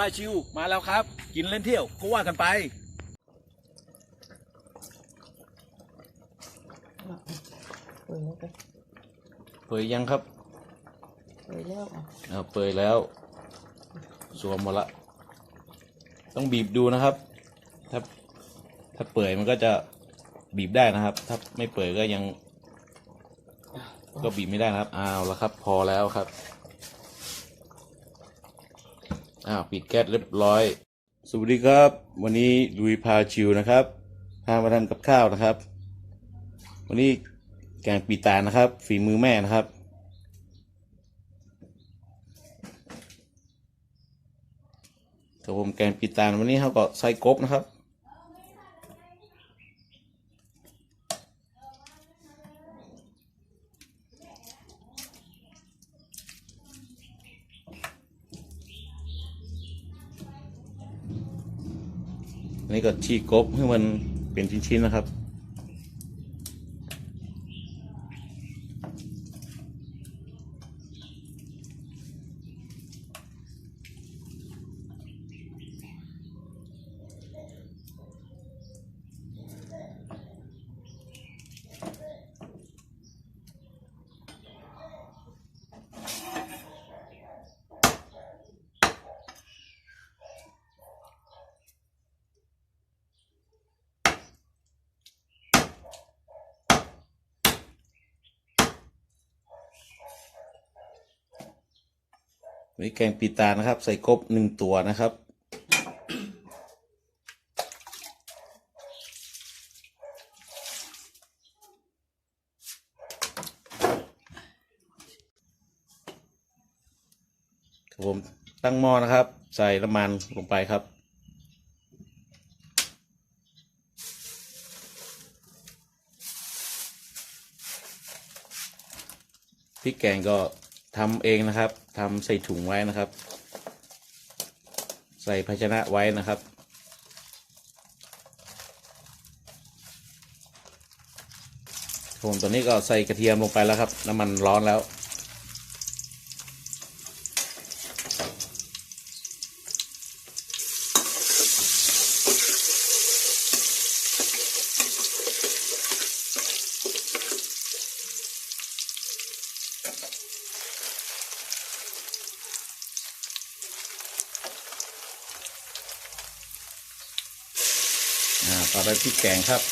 พาชิวมาแล้วครับ กินเล่นเที่ยวก็ว่ากันไป เปิดแล้วกันเปยยังครับเปิดแล้วอะอ่าเปยแล้ว สวมหมดละ ต้องบีบดูนะครับ ถ้าถ้าเปื่อยมันก็จะบีบได้นะครับ ถ้าไม่เปื่อยก็ยัง ก็บีบไม่ได้นะครับอ้าวแล้วครับ พอแล้วครับ อ้าวปิดแก๊สเรียบร้อย สวัสดีครับ วันนี้ลุยพาชิวนะครับ พามาทำกับข้าวนะครับ วันนี้แกงปีตาลนะครับ ฝีมือแม่นะครับ ครับผมแกงปีตาลวันนี้เขาก็ใส่กบนะครับ นี่ก็ฉีกกบให้มันเป็นชิ้นๆนะครับ วันนี้แกงปีตานะครับ ใส่กบหนึ่งตัวนะครับครับผมตั้งหม้อนะครับ ใส่น้ำมันลงไปครับพริกแกงก็ทำเองนะครับ ทำใส่ถุงไว้นะครับ ใส่ภาชนะไว้นะครับ ผมตอนนี้ก็ใส่กระเทียมลงไปแล้วครับ น้ำมันร้อนแล้ว พริกแกงครับ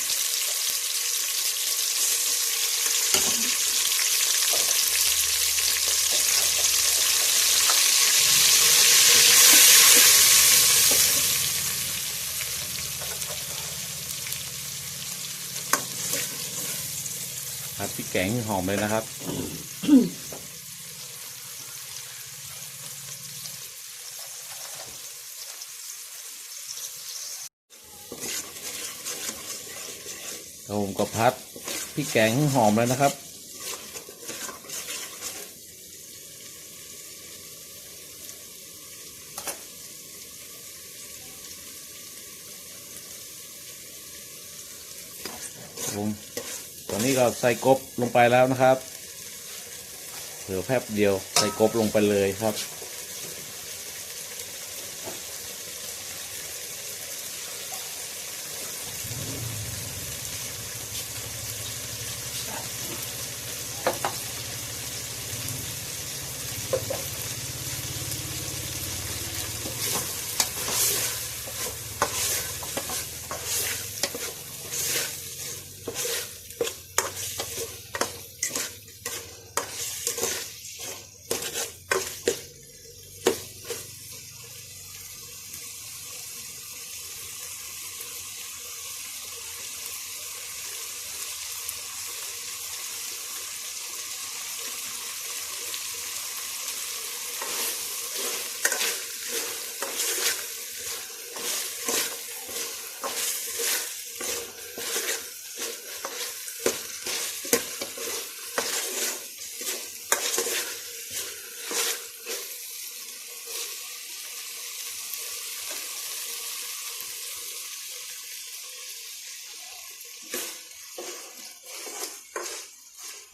ผัดพริกแกงหอมเลยนะครับ ครับผมก็พัดพริกแกงหอมเลยนะครับรับผมตอนนี้ก็ใส่กบลงไปแล้วนะครับเหลือแป๊บเดียวใส่กบลงไปเลยครับ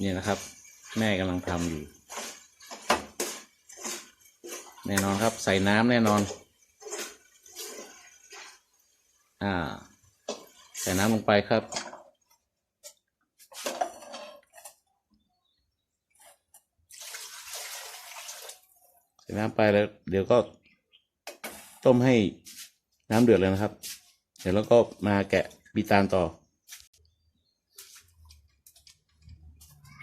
นี่นะครับ แม่กำลังทำอยู่ แน่นอนครับใส่น้ำแน่นอน อ่า ใส่น้ำลงไปครับใส่น้ำไปแล้ว เดี๋ยวก็ต้มให้น้ำเดือดเลยนะครับ เดี๋ยวเราก็มาแกะปีตาลต่อ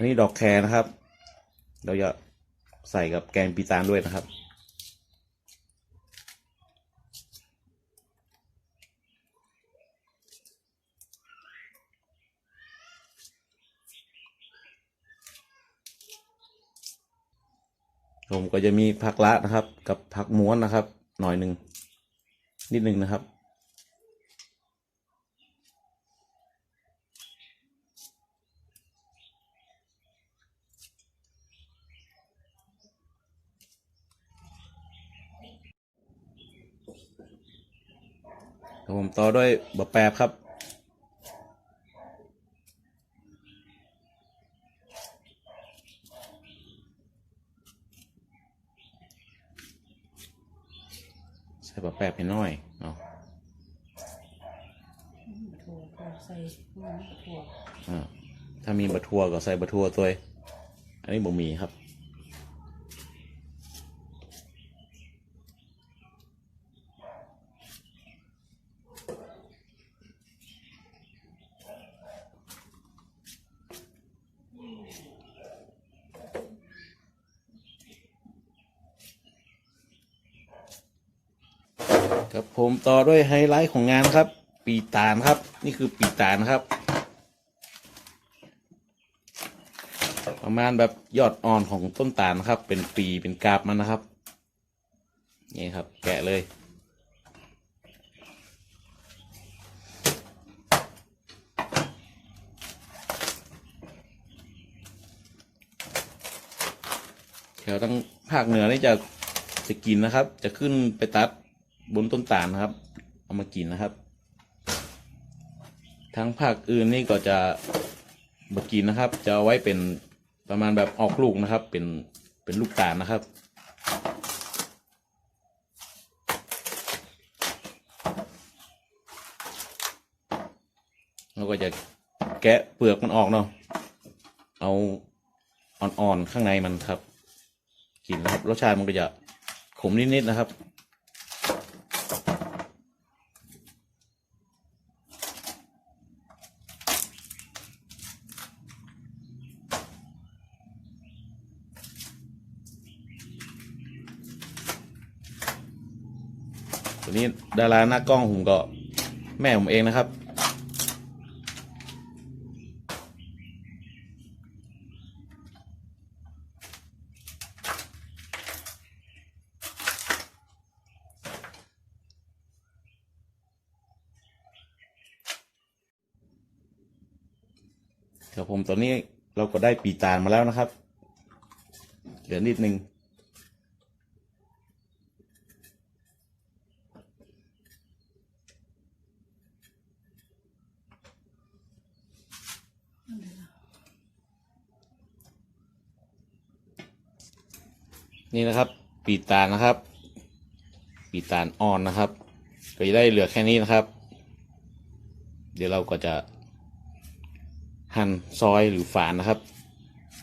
อันนี้ดอกแครนะครับ เราจะใส่กับแกงปีตาลด้วยนะครับ ผมก็จะมีผักละนะครับ กับผักม้วนนะครับ หน่อยหนึ่งนิดหนึ่งนะครับ ครับผม ต่อด้วยบะแปบครับ ใส่บะแปบให้น้อยเนาะถั่วก็ใส่หัวถั่วอ่าถ้ามีบะทัวก็ใส่บะทัวตัวเองอันนี้บ่มีครับ ต่อด้วยไฮไลท์ของงานครับ ปีตาลครับ นี่คือปีตาลครับ ประมาณแบบยอดอ่อนของต้นตาลครับ เป็นปีเป็นกาบมันนะครับนี่ครับ แกะเลยแถวทั้งภาคเหนือนี่จะจะกินนะครับ จะขึ้นไปตัด บนต้นตาลนะครับ เอามากินนะครับ ทั้งภาคอื่นนี่ก็จะบกินนะครับ จะเอาไว้เป็นประมาณแบบออกลูกนะครับ เป็นเป็นลูกตาลนะครับเราก็จะแกะเปลือกมันออกเนาะ เอาอ่อนๆข้างในมันครับ กินนะครับ รสชาติมันก็จะขมนิดๆนะครับ ตัวนี้ดาราหน้ากล้องผมก็แม่ผมเองนะครับ ครับผมตอนนี้เราก็ได้ปีตาลมาแล้วนะครับ เหลือนิดนึง นี่นะครับ ปีตาลนะครับ ปีตาลอ่อนนะครับ ก็จะได้เหลือแค่นี้นะครับ เดี๋ยวเราก็จะ หั่นซอยหรือฝานนะครับ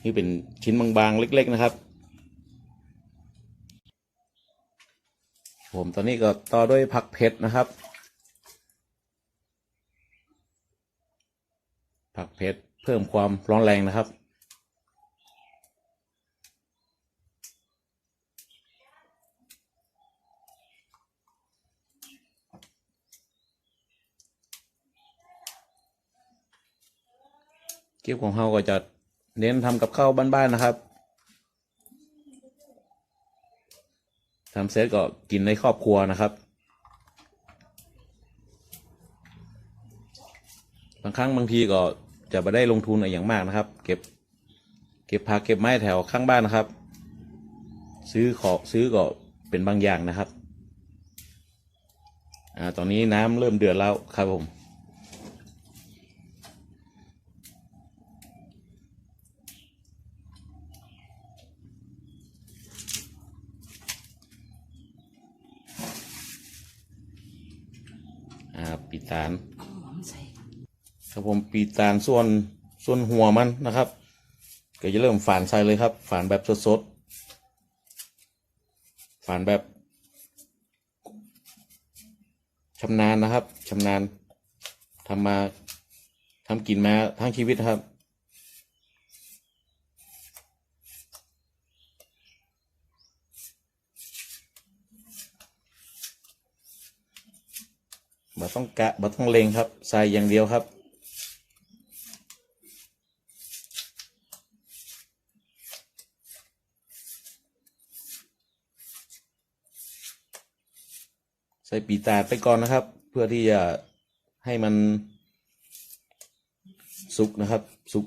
นี่เป็นชิ้นบางๆเล็ก ๆนะครับ ผมตอนนี้ก็ต่อด้วยผักเผ็ดนะครับ ผักเผ็ดเพิ่มความร้อนแรงนะครับ เกี๊ยวของเราก็จะเน้นทำกับข้าวบ้านๆนะครับทำเสร็จก็กินในครอบครัวนะครับ บางครั้งบางทีก็จะไม่ได้ลงทุนอะไรอย่างมากนะครับ เก็บ เก็บผักเก็บไม้แถวข้างบ้านนะครับ ซื้อของซื้อก็เป็นบางอย่างนะครับ อ่า ตอนนี้น้ำเริ่มเดือดแล้วครับผมอ่า นะครับปี ตาลหอมใส่ครับผมปีตาลส่วนส่วนหัวมันนะครับ ก็จะเริ่มฝานใส่เลยครับ ฝานแบบสดๆฝานแบบชำนาญนะครับชำนาญทำมาทำกินมาทั้งชีวิตครับ บ่ต้องกะบ่ต้องเลงครับใส่อย่างเดียวครับ ใส่ปีตาดไปก่อนนะครับ เพื่อที่จะให้มันสุกนะครับสุก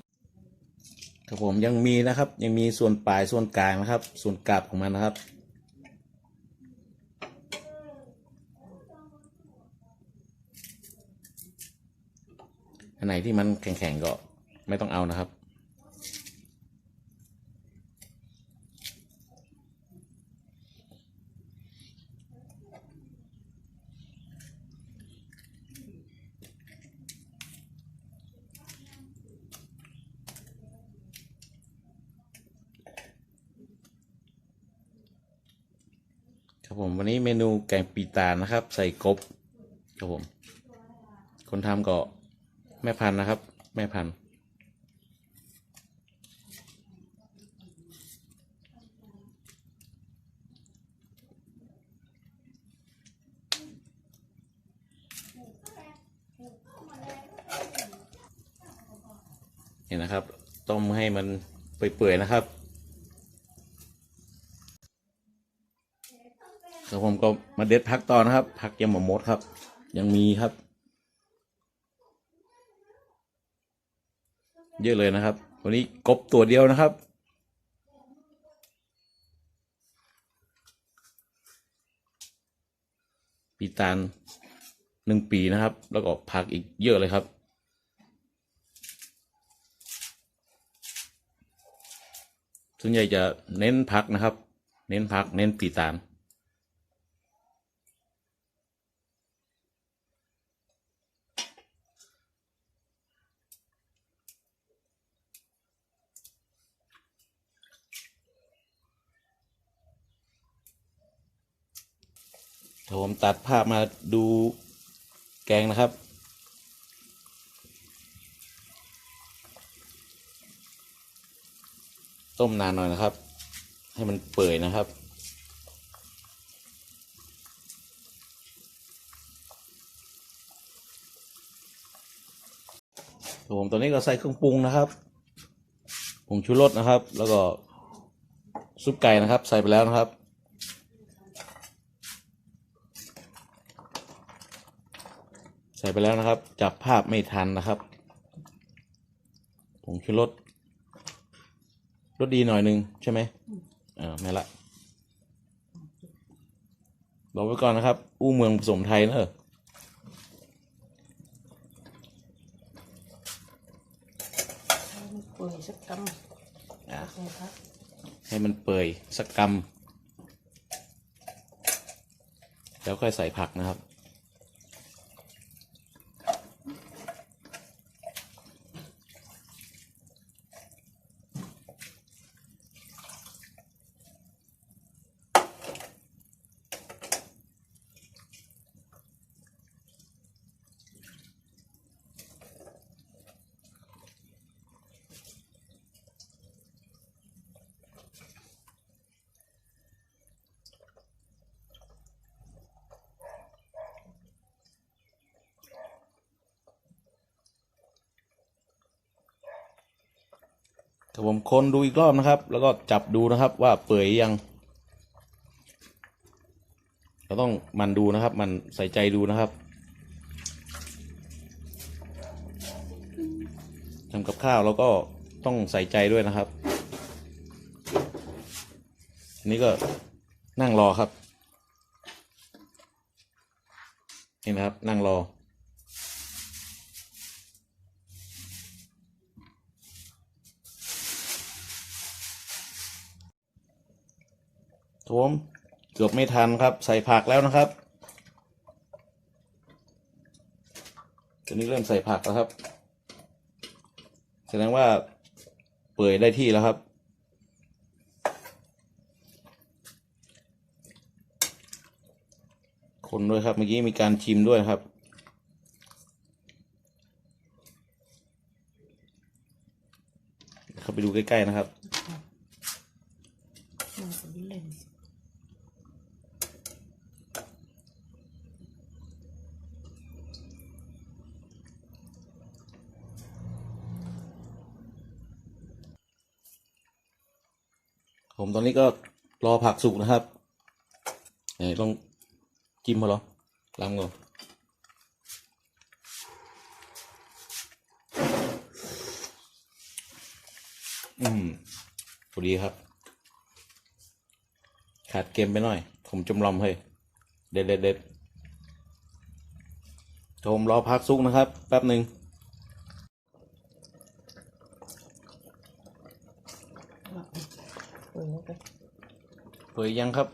ครับผมยังมีนะครับ ยังมีส่วนปลายส่วนกลางนะครับ ส่วนกาบของมันนะครับ อันไหนที่มันแข็งๆก็ไม่ต้องเอานะครับ ครับผมวันนี้เมนูแกงปีตาลนะครับ ใส่กบครับผม คนทำก็ แม่พันธุ์นะครับ แม่พันธุ์นี่นะครับ ต้มให้มันเปื่อยๆนะครับแล้วผมก็มาเด็ดพักต่อนะครับ พักยังหมดครับ ยังมีครับ เยอะเลยนะครับ วันนี้กบตัวเดียวนะครับ ปีตาลหนึ่งปีนะครับ แล้วก็ผักอีกเยอะเลยครับส่วนใหญ่จะเน้นผักนะครับ เน้นผัก เน้นปีตาล ดี๋ยวผมตัดภาพมาดูแกงนะครับ ต้มนานหน่อยนะครับ ให้มันเปื่อยนะครับผมตอนนี้ก็ใส่เครื่องปรุงนะครับผงชูรสนะครับ แล้วก็ซุปไก่นะครับ ใส่ไปแล้วนะครับ ใส่ไปแล้วนะครับ จับภาพไม่ทันนะครับผงชูรสรสดีหน่อยหนึงใช่ไหมอ่าไม่ละบอกไว้ก่อนนะครับ อู้เมืองผสมไทยเนอะให้มันเปื่อยสักกำอ่าใส่ครับให้มันเปื่อยสักกำแล้วค่อยใส่ผักนะครับ ครับผมคนดูอีกรอบนะครับ แล้วก็จับดูนะครับว่าเปื่อยยัง เราต้องมันดูนะครับ มันใส่ใจดูนะครับทำกับข้าวแล้วก็ต้องใส่ใจด้วยนะครับอันนี้ก็นั่งรอครับ นี่นะครับ นั่งรอ โถมเกือบไม่ทันครับ ใส่ผักแล้วนะครับตัวนี้เริ่มใส่ผักแล้วครับ แสดงว่าเปื่อยได้ที่แล้วครับ คนด้วยครับเมื่อกี้มีการชิมด้วยครับเข้าไปดูใกล้ ๆ นะครับ มันเป็นเล่น ผมตอนนี้ก็รอผักสุกนะครับไหนลองจิ้มมาเหรอล้างก่อนอืมพอดีครับ ขาดเกมไปหน่อย ผมจำลอมเฮ้ยเด็ดเด็ดเด็ดผมรอพักสุกนะครับ แป๊บหนึ่ง เปื่อยแล้วก็ เปื่อยยังครับ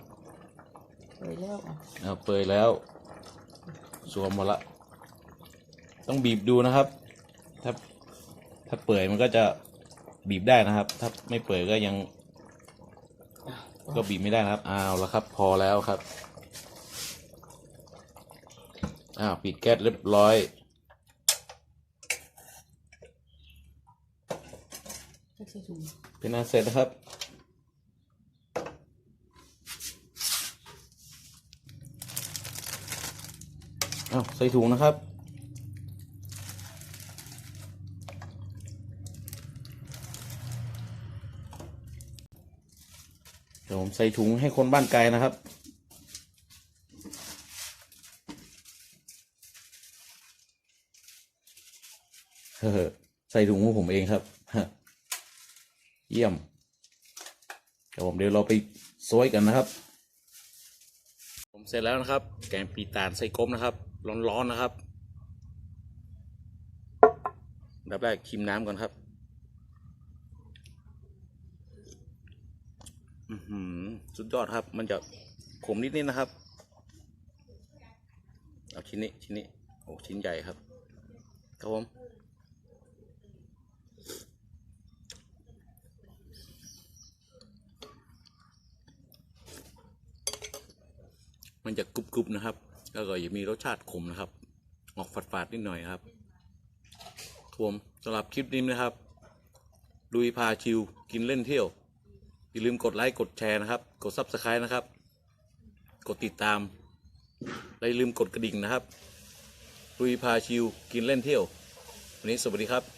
เปื่อยแล้วอะเอาเปื่อยแล้ว สวมหมดละ ต้องบีบดูนะครับ ถ้าถ้าเปื่อยมันก็จะบีบได้นะครับ ถ้าไม่เปื่อยก็ยัง ก็บีบไม่ได้นะครับอ้าวแล้วครับ พอแล้วครับอ้าวปิดแก๊สเรียบร้อยไม่ใช่ถุงเป็นอันเสร็จนะครับ อ้าวใส่ถุงนะครับ เดี๋ยวผมใส่ถุงให้คนบ้านไกลนะครับเฮ้ใส่ถุงของผมเองครับ เยี่ยม เดี๋ยวผมเดี๋ยวเราไปซอยกันนะครับ ผมเสร็จแล้วนะครับ แกงปีตาลใส่กบนะครับ ร้อนๆนะครับดับแรกชิมน้ำก่อนครับอือหือสุดยอดครับ มันจะขมนิดๆนะครับ เอาชิ้นนี้ชิ้นนี้ โอ้ชิ้นใหญ่ครับ ครับผมมันจะกรุบๆนะครับ แล้วก็จะมีรสชาติขมนะครับ ออกฝาดๆนิดหน่อยครับครับผมสำหรับคลิปนี้นะครับลุยพาชิวกินเล่นเที่ยว อย่าลืมกดไลค์กดแชร์นะครับ กดซับสไครต์นะครับ กดติดตามและอย่าลืมกดกระดิ่งนะครับลุยพาชิวกินเล่นเที่ยว วันนี้สวัสดีครับ